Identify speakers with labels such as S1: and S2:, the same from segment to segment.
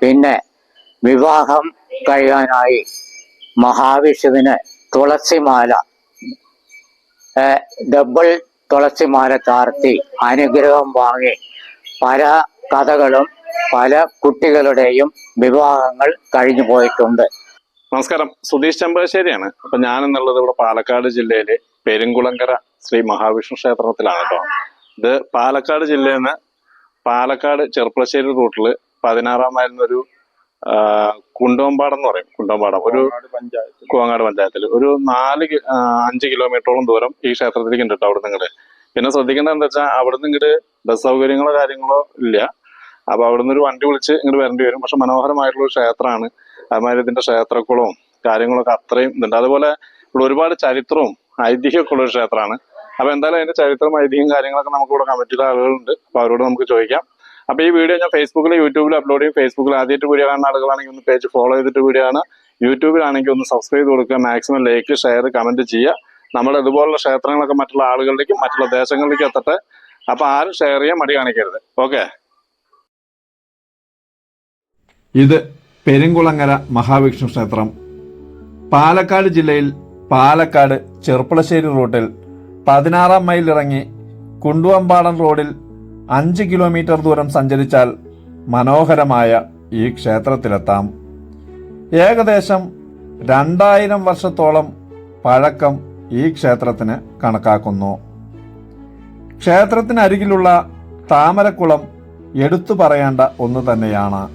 S1: പിന്നെ വിവാഹം കഴിയാനായി മഹാവിഷ്ണുവിന് തുളസിമാല ഡബിൾ തുളസിമാല ചാർത്തി അനുഗ്രഹം വാങ്ങി പല കഥകളും പല കുട്ടികളുടെയും വിവാഹങ്ങൾ കഴിഞ്ഞു പോയിട്ടുണ്ട്.
S2: നമസ്കാരം. സുധീഷ് ചെമ്പകശ്ശേരിയാണ്. അപ്പൊ ഞാൻ എന്നുള്ളത് ഇവിടെ പാലക്കാട് ജില്ലയിലെ പെരുങ്കുളങ്കര ശ്രീ മഹാവിഷ്ണു ക്ഷേത്രത്തിലാണ് കേട്ടോ. ഇത് പാലക്കാട് ജില്ലയിൽ നിന്ന് പാലക്കാട് ചെറുപ്പശ്ശേരി റൂട്ടിൽ പതിനാറാം മൈലിൽ നിന്നൊരു ആ, കുണ്ടോമ്പാടം എന്ന് പറയും കുണ്ടോമ്പാടം. ഒരു കുവങ്ങാട് പഞ്ചായത്തിൽ. ഒരു നാല് അഞ്ച് കിലോമീറ്ററോളം ദൂരം ഈ ക്ഷേത്രത്തിലേക്ക് ഉണ്ട് കേട്ടോ അവിടെ നിന്ന് പിന്നെ ശ്രദ്ധിക്കേണ്ടത് എന്താ വെച്ചാൽ അവിടെ നിന്ന് ഇങ്ങോട്ട് ബസ് സൗകര്യങ്ങളോ കാര്യങ്ങളോ ഇല്ല. അപ്പൊ അവിടെ നിന്ന് ഒരു വണ്ടി വിളിച്ച് ഇങ്ങോട്ട് വരേണ്ടി വരും. പക്ഷെ മനോഹരമായിട്ടുള്ള ഒരു ക്ഷേത്രമാണ്. അതുമാതിരി ഇതിന്റെ ക്ഷേത്രക്കുളവും കാര്യങ്ങളൊക്കെ അത്രയും ഇതുണ്ട്. അതുപോലെ ഇവിടെ ഒരുപാട് ചരിത്രവും ഐതിഹ്യമൊക്കെ ഉള്ള ഒരു ക്ഷേത്രമാണ്. അപ്പൊ എന്തായാലും അതിന്റെ ചരിത്രം ഐതിഹ്യം കാര്യങ്ങളൊക്കെ നമുക്ക് ഇവിടെ കമ്മിറ്റിയിലെ ആളുകളുണ്ട്. അപ്പൊ അവരോട് നമുക്ക് ചോദിക്കാം. അപ്പൊ ഈ വീഡിയോ ഞാൻ ഫേസ്ബുക്കിൽ യൂട്യൂബിൽ അപ്ലോഡ് ചെയ്യും. ഫേസ്ബുക്കിൽ ആദ്യമായിട്ട് വീഡിയോ കാണുന്ന ആളുകളാണെങ്കിൽ ഒന്ന് പേജ് ഫോളോ ചെയ്തിട്ട് വീഡിയോ യൂട്യൂബിലാണെങ്കിൽ ഒന്ന് സബ്സ്ക്രൈബ് ചെയ്ത് കൊടുക്കുക. മാക്സിമം ലൈക്ക് ഷെയർ കമന്റ് ചെയ്യുക. നമ്മൾ ഇതുപോലുള്ള ക്ഷേത്രങ്ങളൊക്കെ മറ്റുള്ള ആളുകളിലേക്കും മറ്റുള്ള ദേശങ്ങളിലേക്കും എത്തട്ടെ. അപ്പൊ ആരും ഷെയർ ചെയ്യാൻ മടി കാണിക്കരുത്. ഓക്കെ
S3: ഇത് പെരുങ്കുളങ്ങര മഹാവിഷ്ണു ക്ഷേത്രം. പാലക്കാട് ജില്ലയിൽ പാലക്കാട് ചെറുപ്പളശ്ശേരി റൂട്ടിൽ പതിനാറാം മൈൽ ഇറങ്ങി കുണ്ടുവമ്പാടം റോഡിൽ അഞ്ച് കിലോമീറ്റർ ദൂരം സഞ്ചരിച്ചാൽ മനോഹരമായ ഈ ക്ഷേത്രത്തിലെത്താം. ഏകദേശം രണ്ടായിരം വർഷത്തോളം പഴക്കം ഈ ക്ഷേത്രത്തിന് കണക്കാക്കുന്നു. ക്ഷേത്രത്തിനരികിലുള്ള താമരക്കുളം എടുത്തു പറയേണ്ട ഒന്ന് തന്നെയാണ്.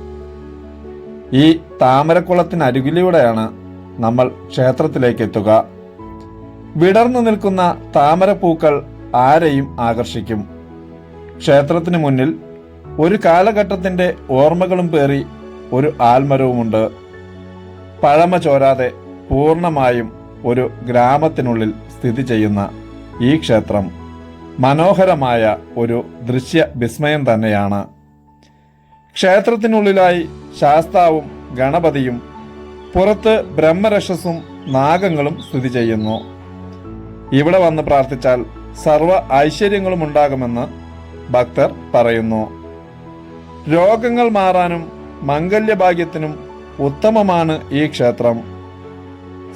S3: ഈ താമരക്കുളത്തിനരികിലൂടെയാണ് നമ്മൾ ക്ഷേത്രത്തിലേക്ക് എത്തുക വിടർന്നു നിൽക്കുന്ന താമരപ്പൂക്കൾ ആരെയും ആകർഷിക്കും. ക്ഷേത്രത്തിന് മുന്നിൽ ഒരു കാലഘട്ടത്തിന്റെ ഓർമ്മകളും പേറി ഒരു ആൽമരവുമുണ്ട്. പഴമ ചോരാതെ പൂർണമായും ഒരു ഗ്രാമത്തിനുള്ളിൽ സ്ഥിതി ചെയ്യുന്ന ഈ ക്ഷേത്രം മനോഹരമായ ഒരു ദൃശ്യ വിസ്മയം തന്നെയാണ്. ക്ഷേത്രത്തിനുള്ളിലായി ശാസ്താവും ഗണപതിയും പുറത്ത് ബ്രഹ്മരക്ഷസും നാഗങ്ങളും സ്ഥിതി ചെയ്യുന്നു. ഇവിടെ വന്ന് പ്രാർത്ഥിച്ചാൽ സർവ ഐശ്വര്യങ്ങളും ഉണ്ടാകുമെന്ന് ഭക്തർ പറയുന്നു. രോഗങ്ങൾ മാറാനും മംഗല്യഭാഗ്യത്തിനും ഉത്തമമാണ് ഈ ക്ഷേത്രം.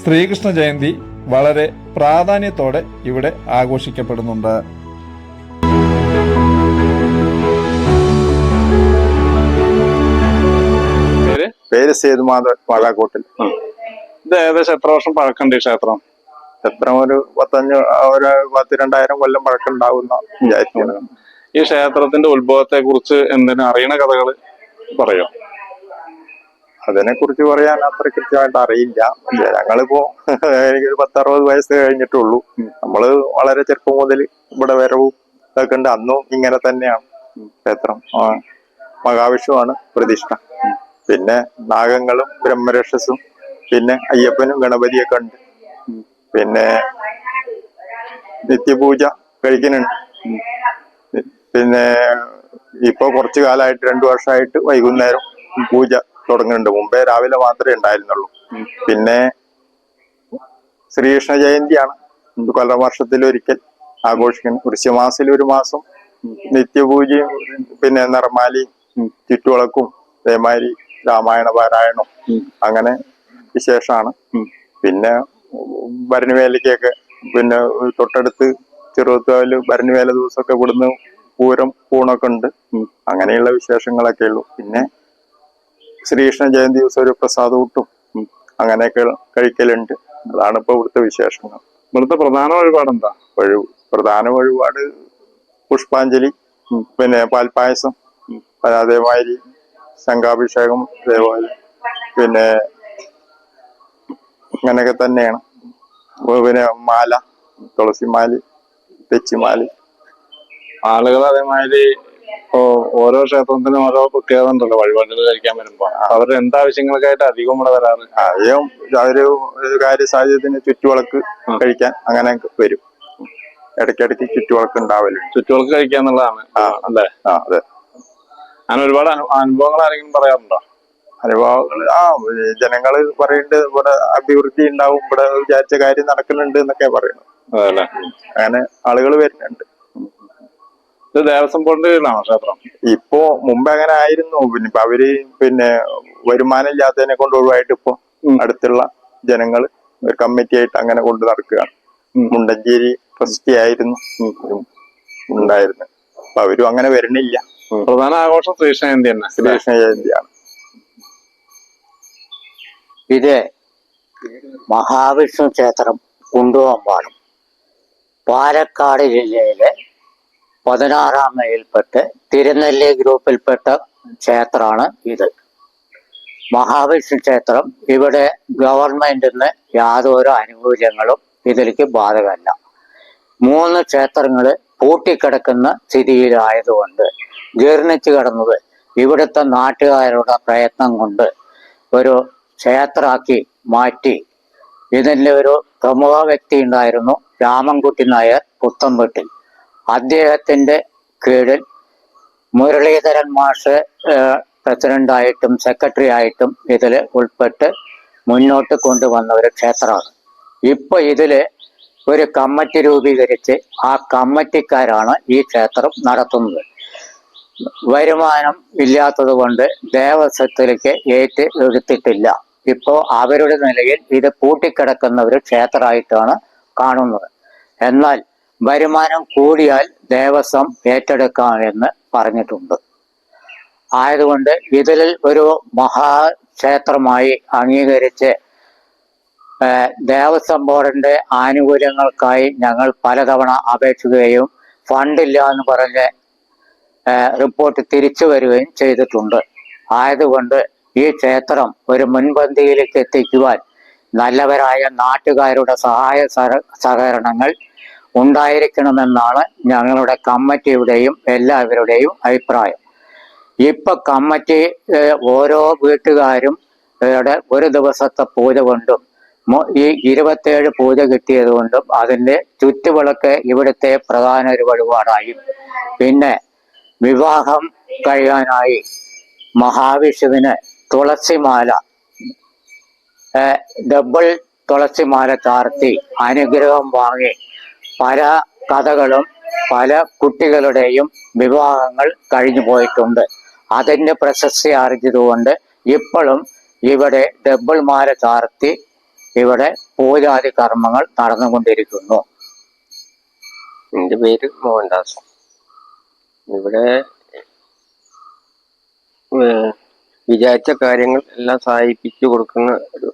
S3: ശ്രീകൃഷ്ണ ജയന്തി വളരെ പ്രാധാന്യത്തോടെ ഇവിടെ ആഘോഷിക്കപ്പെടുന്നുണ്ട്.
S2: പേര്?
S4: സേതുമാധവൻ വാഴാക്കോട്ടിൽ.
S2: ഇത് ഏകദേശം എത്ര വർഷം പഴക്കമുണ്ട് ഈ ക്ഷേത്രം?
S4: എത്ര ഒരു പത്തഞ്ഞ് ഒരു പത്തിരണ്ടായിരം കൊല്ലം പഴക്കമുണ്ടാവുന്ന വിചാരിക്കുന്നത്.
S2: ഈ ക്ഷേത്രത്തിന്റെ ഉത്ഭവത്തെ കുറിച്ച് എന്തിനും അറിയണ കഥകൾ പറയോ?
S4: അതിനെ കുറിച്ച് പറയാൻ അത്ര കൃത്യമായിട്ട് അറിയില്ല. ഞങ്ങളിപ്പോ എനിക്കൊരു പത്തറുപത് വയസ്സ് കഴിഞ്ഞിട്ടുള്ളൂ. നമ്മൾ വളരെ ചെറുപ്പം മുതൽ ഇവിടെ വരവും ഇതൊക്കെ ഉണ്ട്. അന്നും ഇങ്ങനെ തന്നെയാണ്. ക്ഷേത്രം മഹാവിഷ്ണുവാണ് പ്രതിഷ്ഠ. പിന്നെ നാഗങ്ങളും ബ്രഹ്മരക്ഷസും പിന്നെ അയ്യപ്പനും ഗണപതിയൊക്കെ ഉണ്ട്. പിന്നെ നിത്യപൂജ കഴിക്കുന്നുണ്ട് പിന്നെ ഇപ്പൊ കുറച്ചു കാലമായിട്ട് രണ്ടു വർഷമായിട്ട് വൈകുന്നേരം പൂജ തുടങ്ങുന്നുണ്ട്. മുമ്പേ രാവിലെ മാത്രമേ ഉണ്ടായിരുന്നുള്ളൂ. പിന്നെ ശ്രീകൃഷ്ണ ജയന്തിയാണ്. കൊല്ല വർഷത്തിലൊരിക്കൽ ആഘോഷിക്കുന്നത്. വൃശ്യമാസത്തിൽ ഒരു മാസം നിത്യപൂജയും പിന്നെ നിറമാലിയും ചുറ്റുവിളക്കും അതേമാതിരി രാമായണ പാരായണം അങ്ങനെ വിശേഷമാണ്. പിന്നെ ഭരണിവേലയ്ക്കൊക്കെ പിന്നെ തൊട്ടടുത്ത് ചെറുത്തുകാൽ ഭരണിവേല ദിവസമൊക്കെ ഇവിടുന്ന് പൂരം പൂണൊക്കെ ഉണ്ട്. അങ്ങനെയുള്ള വിശേഷങ്ങളൊക്കെ ഉള്ളൂ. പിന്നെ ശ്രീകൃഷ്ണ ജയന്തി ദിവസം ഒരു പ്രസാദ ഊട്ടും. അങ്ങനെയൊക്കെ കഴിക്കലുണ്ട്. അതാണ് ഇപ്പൊ ഇവിടുത്തെ വിശേഷങ്ങൾ.
S2: ഇവിടുത്തെ പ്രധാന വഴിപാട് എന്താ?
S4: വഴി പ്രധാന വഴിപാട് പുഷ്പാഞ്ജലി പിന്നെ പാൽപ്പായസം അതേമാതിരി ശംഖാഭിഷേകം അതേപോലെ പിന്നെ അങ്ങനെയൊക്കെ തന്നെയാണ്. പിന്നെ മാല തുളസിമാലി തെച്ചിമാലി
S2: ആളുകൾ അതേമാതിരി ഇപ്പോ ഓരോ ക്ഷേത്രത്തിനും ഓരോ പ്രത്യേകത ഉണ്ടല്ലോ. വഴിപാടുകൾ കഴിക്കാൻ വരുമ്പോ. അവരുടെ എന്താവശ്യങ്ങൾക്കായിട്ട് അധികം ഇവിടെ വരാറ്?
S4: ആദ്യം ഒരു കാര്യ സാഹചര്യത്തിന് ചുറ്റുവിളക്ക് കഴിക്കാൻ അങ്ങനെ വരും. ഇടയ്ക്കിടയ്ക്ക് ചുറ്റുവിളക്ക് ഉണ്ടാവലുണ്ട്
S2: ചുറ്റുവിളക്ക് കഴിക്കുക എന്നുള്ളതാണ്. അല്ലെ?
S4: ആ അതെ.
S2: അങ്ങനെ ഒരുപാട് അനുഭവങ്ങൾ ആരെങ്കിലും പറയാറുണ്ടോ?
S4: അനുഭവങ്ങൾ ആ ജനങ്ങൾ പറയുന്നുണ്ട് ഇവിടെ അഭിവൃദ്ധി ഉണ്ടാവും ഇവിടെ വിചാരിച്ച കാര്യം നടക്കുന്നുണ്ട് എന്നൊക്കെ പറയുന്നു അങ്ങനെ ആളുകൾ വരുന്നുണ്ട്.
S2: ഇത് ദേവസ്വം ബോർഡിന്റെ കീഴിലാണോ ക്ഷേത്രം?
S4: ഇപ്പോ മുമ്പ് അങ്ങനെ ആയിരുന്നു. പിന്നെ ഇപ്പൊ അവർ പിന്നെ വരുമാനം ഇല്ലാത്തതിനെ കൊണ്ട് ഒഴിവായിട്ട് ഇപ്പൊ അടുത്തുള്ള ജനങ്ങൾ ഒരു കമ്മിറ്റി ആയിട്ട് അങ്ങനെ കൊണ്ട് നടക്കുകയാണ്. മുണ്ടഞ്ചേരി ട്രസ്റ്റി ആയിരുന്നു. ഉണ്ടായിരുന്നു. അപ്പൊ അവരും അങ്ങനെ വരണില്ല
S2: പ്രധാന ആഘോഷം ശ്രീകൃഷ്ണ ജയന്തി തന്നെ.
S4: ശ്രീകൃഷ്ണ ജയന്തിയാണ്.
S1: ഇത് മഹാവിഷ്ണു ക്ഷേത്രം കുണ്ടുവമ്പാടും പാലക്കാട് ജില്ലയിലെ പതിനാറാം മൈലിൽപ്പെട്ട് തിരുനെല്ലി ഗ്രൂപ്പിൽപ്പെട്ട ക്ഷേത്രമാണ് ഇത്. മഹാവിഷ്ണു ക്ഷേത്രം ഇവിടെ ഗവൺമെന്റിന് യാതൊരു ആനുകൂല്യങ്ങളും ഇതിലേക്ക് ബാധകമല്ല. മൂന്ന് ക്ഷേത്രങ്ങൾ പൂട്ടിക്കിടക്കുന്ന സ്ഥിതിയിലായതുകൊണ്ട് ജീർണിച്ചു കിടന്നത് ഇവിടുത്തെ നാട്ടുകാരുടെ പ്രയത്നം കൊണ്ട് ഒരു ക്ഷേത്രമാക്കി മാറ്റി. ഇതിന്റെ ഒരു പ്രമുഖ വ്യക്തി ഉണ്ടായിരുന്നു രാമൻകുട്ടി നായർ പുത്തമ്പെട്ടിൽ അദ്ദേഹത്തിന്റെ കീഴിൽ മുരളീധരൻ മാഷ് ഏഹ്, പ്രസിഡന്റായിട്ടും സെക്രട്ടറി ആയിട്ടും ഇതിൽ ഉൾപ്പെട്ട് മുന്നോട്ട് കൊണ്ടുവന്ന ഒരു ക്ഷേത്രമാണ്. ഇപ്പൊ ഇതിൽ ഒരു കമ്മിറ്റി രൂപീകരിച്ച് ആ കമ്മിറ്റിക്കാരാണ് ഈ ക്ഷേത്രം നടത്തുന്നത്. വരുമാനം ഇല്ലാത്തത് കൊണ്ട് ദേവസ്വത്തിലേക്ക് ഏറ്റ് എടുത്തിട്ടില്ല. ഇപ്പോൾ അവരുടെ നിലയിൽ ഇത് പൂട്ടിക്കിടക്കുന്ന ഒരു ക്ഷേത്രമായിട്ടാണ് കാണുന്നത്. എന്നാൽ വരുമാനം കൂടിയാൽ ദേവസ്വം ഏറ്റെടുക്കാം എന്ന് പറഞ്ഞിട്ടുണ്ട്. ആയതുകൊണ്ട് ഇതിൽ ഒരു മഹാക്ഷേത്രമായി അംഗീകരിച്ച് ദേവസ്വം ബോർഡിന്റെ ആനുകൂല്യങ്ങൾക്കായി ഞങ്ങൾ പലതവണ അപേക്ഷിക്കുകയും ഫണ്ടില്ല എന്ന് പറഞ്ഞ് റിപ്പോർട്ട് തിരിച്ചു വരികയും ചെയ്തിട്ടുണ്ട്. ആയതുകൊണ്ട് ഈ ക്ഷേത്രം ഒരു മുൻപന്തിയിലേക്ക് എത്തിക്കുവാൻ നല്ലവരായ നാട്ടുകാരുടെ സഹായ സഹകരണങ്ങൾ ഉണ്ടായിരിക്കണമെന്നാണ് ഞങ്ങളുടെ കമ്മിറ്റിയുടെയും എല്ലാവരുടെയും അഭിപ്രായം. ഇപ്പൊ കമ്മിറ്റി ഓരോ വീട്ടുകാരും ഒരു ദിവസത്തെ പൂജ കൊണ്ടും ഈ ഇരുപത്തേഴ് പൂജ കിട്ടിയത് കൊണ്ടും അതിന്റെ ചുറ്റുവിളക്ക് ഇവിടുത്തെ പ്രധാന ഒരു വഴിപാടായും. പിന്നെ വിവാഹം കഴിയാനായി മഹാവിഷുവിന് തുളസിമാല ഡബിൾ തുളസിമാല ചാർത്തി അനുഗ്രഹം വാങ്ങി പല കഥകളും പല കുട്ടികളുടെയും വിവാഹങ്ങൾ കഴിഞ്ഞു പോയിട്ടുണ്ട്. അതിന്റെ പ്രശസ്തി അറിഞ്ഞതുകൊണ്ട് ഇപ്പോഴും ഇവിടെ ഡബിൾമാരെ ചാർത്തി ഇവിടെ പൂജാതി കർമ്മങ്ങൾ നടന്നുകൊണ്ടിരിക്കുന്നു.
S5: എന്റെ പേര് മോഹൻദാസ്. ഇവിടെ വിചാരിച്ച കാര്യങ്ങൾ എല്ലാം സഹായിപ്പിച്ചു കൊടുക്കുന്ന ഒരു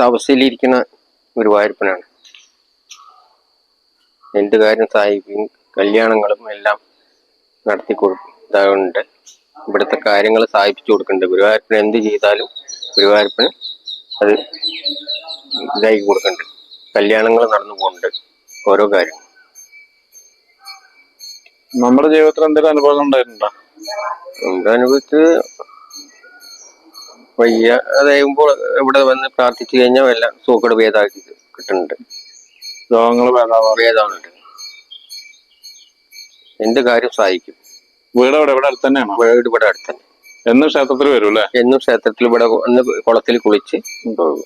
S5: തപസ്സിലിരിക്കുന്ന ഗുരുവായൂരപ്പനാണ് എന്ത് കാര്യം സഹായിക്കും കല്യാണങ്ങളും എല്ലാം നടത്തി കൊടുക്കുന്നുണ്ട്. ഇവിടുത്തെ കാര്യങ്ങൾ സഹായിപ്പിച്ചു കൊടുക്കുന്നുണ്ട്. ഗുരുവായൂരപ്പൻ എന്ത് ചെയ്താലും ഗുരുവായൂരപ്പന് അത് ഇതായി കൊടുക്കുന്നുണ്ട്. കല്യാണങ്ങൾ നടന്നു പോകുന്നുണ്ട് ഓരോ കാര്യം
S2: നമ്മുടെ ജീവിതത്തിൽ എന്തെങ്കിലും അനുഭവം ഉണ്ടായിട്ടുണ്ടോ?
S5: നമ്മുടെ അനുഭവത്ത് വയ്യ അതായുമ്പോൾ ഇവിടെ വന്ന് പ്രാർത്ഥിച്ചു കഴിഞ്ഞാൽ എല്ലാം സൂക്കട് ഭേദമാക്കി കിട്ടുന്നുണ്ട്.
S2: രോഗങ്ങൾ
S5: ഭേദമുണ്ട് എന്ത് കാര്യം സഹായിക്കും?
S2: വീട് അവിടെ ഇവിടെ അടുത്ത് തന്നെയാണ്
S5: വീട് ഇവിടെ അടുത്ത് തന്നെ
S2: എന്നും ക്ഷേത്രത്തിൽ വരും അല്ലേ?
S5: എന്നും ക്ഷേത്രത്തിൽ ഇവിടെ കുളത്തിൽ കുളിച്ച് പോകും